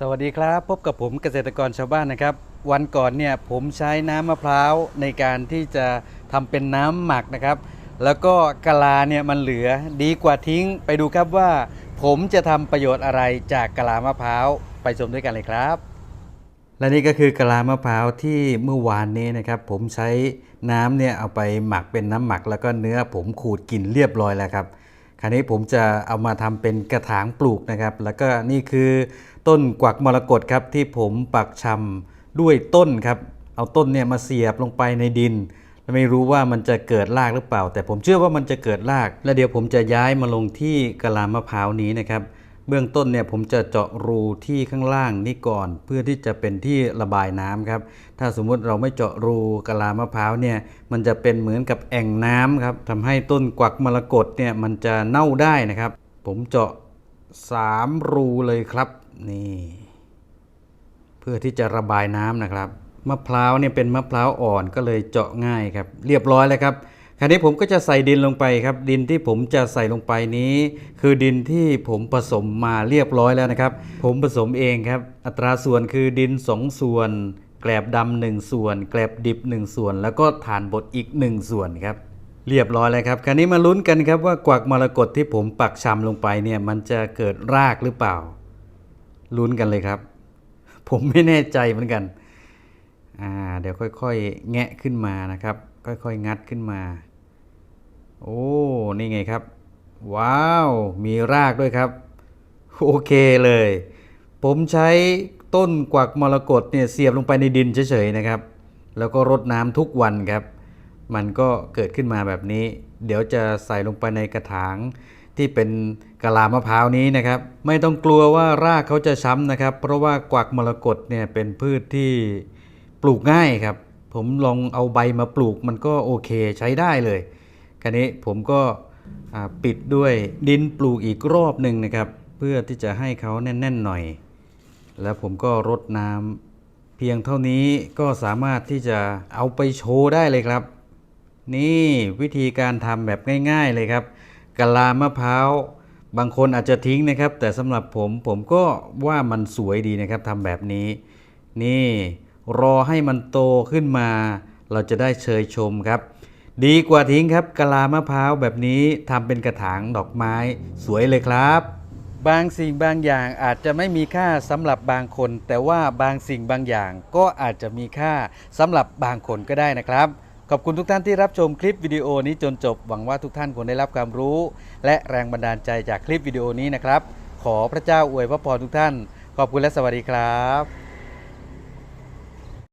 สวัสดีครับ พบกับผมเกษตรกรชาวบ้านนะครับ วันก่อนเนี่ยผมใช้น้ำมะพร้าวในการที่จะทำเป็นน้ำหมักนะครับ แล้วก็กะลาเนี่ยมันเหลือดีกว่าทิ้งไปดูครับว่า ผมจะทำประโยชน์อะไรจากกะลามะพร้าวไปชมด้วยกันเลยครับ และนี่ก็คือกะลามะพร้าวที่เมื่อวานนี้นะครับ ผมใช้น้ำเนี่ยเอาไปหมักเป็นน้ำหมัก แล้วก็เนื้อผมขูดกินเรียบร้อยแล้วครับ คราวนี้ผมจะเอามาทำเป็นกระถางปลูกนะครับ แล้วก็นี่คือต้นกวักมรกตครับที่ผมปักชำด้วยต้นครับ เอาต้นเนี่ยมาเสียบลงไปในดิน ไม่รู้ว่ามันจะเกิดรากหรือเปล่า แต่ผมเชื่อว่ามันจะเกิดราก และเดี๋ยวผมจะย้ายมาลงที่กะลามะพร้าวนี้นะครับ เบื้องต้นเนี่ยผมจะเจาะรูที่ข้างล่างนี่ก่อน เพื่อที่จะเป็นที่ระบายน้ำครับ ถ้าสมมุติเราไม่เจาะรูกะลามะพร้าวเนี่ยมันจะเป็นเหมือนกับแอ่งน้ำครับทำให้ต้นกวักมรกตเนี่ยมันจะเน่าได้นะครับ ผมเจาะสามรูเลยครับนี่เพื่อที่จะระบายน้ำนะครับมะพร้าวเนี่ยเป็นมะพร้าวอ่อนก็เลยเจาะง่ายครับ เรียบร้อยแล้วครับ คราวนี้ผมก็จะใส่ดินลงไปครับ ดินที่ผมจะใส่ลงไปนี้ คือดินที่ผมผสมมาเรียบร้อยแล้วนะครับ ผมผสมเองครับ อัตราส่วนคือดิน 2 ส่วน แกลบดำหนึ่งส่วน แกลบดิบ 1 ส่วน แล้วก็ถ่านบดอีก 1 ส่วนครับเรียบร้อยแล้วครับ คราวนี้มาลุ้นกันครับว่ากวักมรกตที่ผมปักชำลงไปเนี่ยมันจะเกิดรากหรือเปล่า ลุ้นกันเลยครับ ผมไม่แน่ใจเหมือนกัน อ่า เดี๋ยวค่อย ๆ แงะขึ้นมานะครับ ค่อยๆ งัดขึ้นมา โอ้ นี่ไงครับ ว้าว มีรากด้วยครับ โอเคเลย ผมใช้ต้นกวักมรกตเนี่ยเสียบลงไปในดินเฉยๆนะครับ แล้วก็รดน้ำทุกวันครับ มันก็เกิดขึ้นมาแบบนี้ เดี๋ยวจะใส่ลงไปในกระถางที่เป็นกะลามะพร้าวนี้นะครับ ไม่ต้องกลัวว่ารากเขาจะช้ำนะครับ เพราะว่ากวักมรกตเนี่ยเป็นพืชที่ปลูกง่ายครับ ผมลองเอาใบมาปลูกมันก็โอเคใช้ได้เลยคราวนี้ผมก็ปิดด้วยดินปลูกอีกรอบหนึ่งนะครับ เพื่อที่จะให้เขาแน่นๆหน่อย แล้วผมก็รดน้ำเพียงเท่านี้ก็สามารถที่จะเอาไปโชว์ได้เลยครับ นี่วิธีการทำแบบง่ายๆเลยครับกะลามะพร้าวบางคนอาจจะทิ้งนะครับ แต่สำหรับผมผมก็ว่ามันสวยดีนะครับทำแบบนี้ นี่ รอให้มันโตขึ้นมา เราจะได้เชยชมครับ ดีกว่าทิ้งครับกะลามะพร้าวแบบนี้ทำเป็นกระถางดอกไม้ สวยเลยครับ บางสิ่งบางอย่างอาจจะไม่มีค่าสำหรับบางคน แต่ว่าบางสิ่งบางอย่างก็อาจจะมีค่าสำหรับบางคนก็ได้นะครับขอบคุณทุกท่านที่รับชมคลิปวิดีโอนี้จนจบ หวังว่าทุกท่านคงได้รับความรู้ และแรงบันดาลใจจากคลิปวิดีโอนี้นะครับ ขอพระเจ้าอวยพระพรทุกท่าน ขอบคุณและสวัสดีครับ